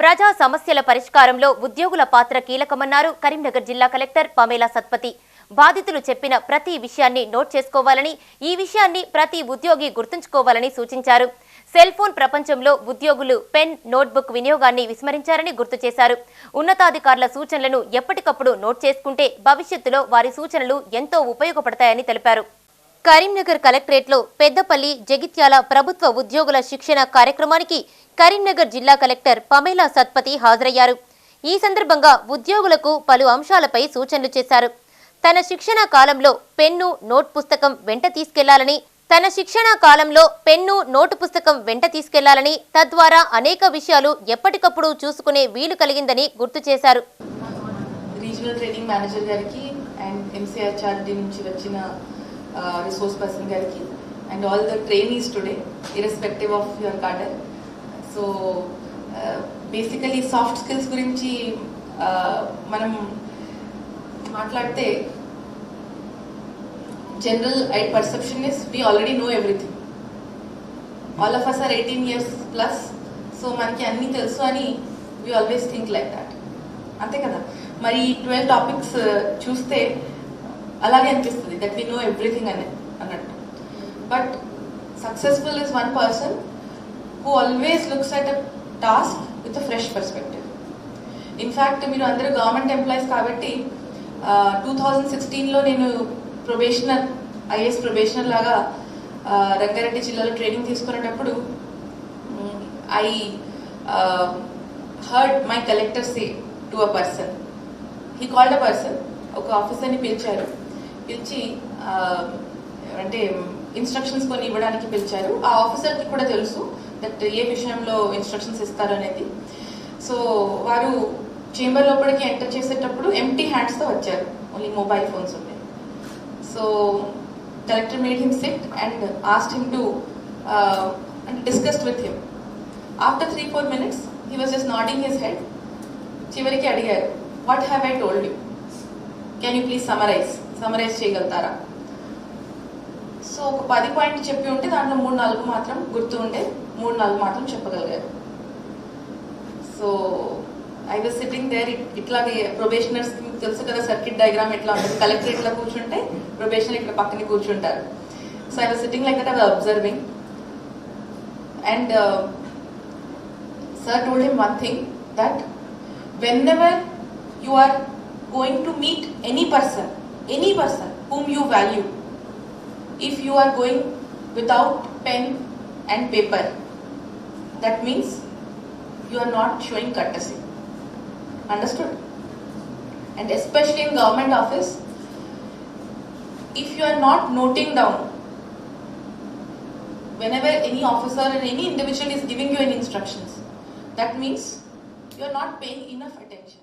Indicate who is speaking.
Speaker 1: ప్రజా సమస్యల పరిష్కారంలో ఉద్యోగుల పాత్ర కీలకమన్నారు కరీంనగర్ జిల్లా కలెక్టర్ పమేలా సత్పతి. బాధితులు చెప్పిన ప్రతి విషయాన్ని నోట్ చేసుకోవాలని ఈ విషయాన్ని ప్రతి ఉద్యోగి గుర్తుంచుకోవాలని సూచించారు. సెల్ ఫోన్ ప్రపంచంలో ఉద్యోగులు పెన్ నోట్బుక్ వినియోగాన్ని విస్మరించారని గుర్తు చేశారు. ఉన్నతాధికారుల సూచనలను ఎప్పటికప్పుడు నోట్ చేసుకుంటే భవిష్యత్తులో వారి సూచనలు ఎంతో ఉపయోగపడతాయని తెలిపారు. కరీంనగర్ కలెక్టరేట్లో పెద్దపల్లి జగిత్యాల ప్రభుత్వ ఉద్యోగుల శిక్షణ కార్యక్రమానికి కరీంనగర్ జిల్లా కలెక్టర్ పమేలా సత్పతి హాజరయ్యారు. ఈ సందర్భంగా ఉద్యోగులకు పలు అంశాలపై సూచనలు చేశారు. తన శిక్షణ కాలంలో పెన్ను నోట్ పుస్తకం వెంట తీసుకెళ్ళాలని తన శిక్షణ కాలంలో పెన్ను నోటు పుస్తకం వెంట తీసుకెళ్ళాలని తద్వారా అనేక విషయాలు ఎప్పటికప్పుడు చూసుకునే వీలు కలిగిందని గుర్తు చేశారు.
Speaker 2: రీజనల్ ట్రైనింగ్ మేనేజర్ గారికి అండ్ ఎంసీఆర్ఆర్డి నుంచి వచ్చిన రిసోర్స్ పర్సన్ గారికి and all the trainees today irrespective of your cadre so basically soft skills గురించి మనం మాట్లాడితే general I perception is we already know everything all of us are eighteen years plus so మనకి అన్ని తెలుసు అని we always think like that అంతే కదా? మరి ట్వెల్వ్ టాపిక్స్ చూస్తే అలాగే అనిపిస్తుంది దట్ వీ నో ఎవ్రీథింగ్ అని అన్నట్టు. But successful is one person who always looks at a task with a fresh perspective in fact మీరు అందరూ గవర్నమెంట్ ఎంప్లాయీస్ కాబట్టి టూ థౌజండ్ సిక్స్టీన్లో నేను ప్రొబేషనర్ ఐఏఎస్ ప్రొబేషనర్ లాగా రంగారెడ్డి జిల్లాలో ట్రైనింగ్ తీసుకునేటప్పుడు I heard my collector say to a person. He called a person ఒక ఆఫీసర్ని పిలిచారు. పిలిచి అంటే ఇన్స్ట్రక్షన్స్ కొన్ని ఇవ్వడానికి పిలిచారు. ఆ ఆఫీసర్కి కూడా తెలుసు దట్ ఏ విషయంలో ఇన్స్ట్రక్షన్స్ ఇస్తారు అనేది. సో వారు చేంబర్ లోపలికి ఎంటర్ చేసేటప్పుడు ఎంటీ హ్యాండ్స్తో వచ్చారు. Only mobile phones. So director made him sit and asked him to and discussed with him after three four minutes he was just nodding his head చివరికి అడిగారు what have I told you can you please summarize summarize చేయగలుగుతారా? So ఒక పది point చెప్పి ఉంటే దాంట్లో మూడు నాలుగు మాత్రం గుర్తు ఉండే మూడు నాలుగు మాత్రం చెప్పగలిగారు. So I was sitting there ఇట్లాగే ప్రొబేషనర్స్ తెలుసు కదా సర్కిట్ డయాగ్రామ్ ఎట్లా ఉంటుంది కలెక్టర్ ఇట్లా కూర్చుంటే ప్రొబేషనర్ ఇక్కడ పక్కన కూర్చుంటారు so I was sitting like that I was observing and sir told him one thing that whenever you are going to meet any person, any person whom you value, if you are going without pen and paper, that means you are not showing courtesy. Understood? And especially in government office, if you are not noting down whenever any officer and any individual is giving you any instructions, that means you are not paying enough attention.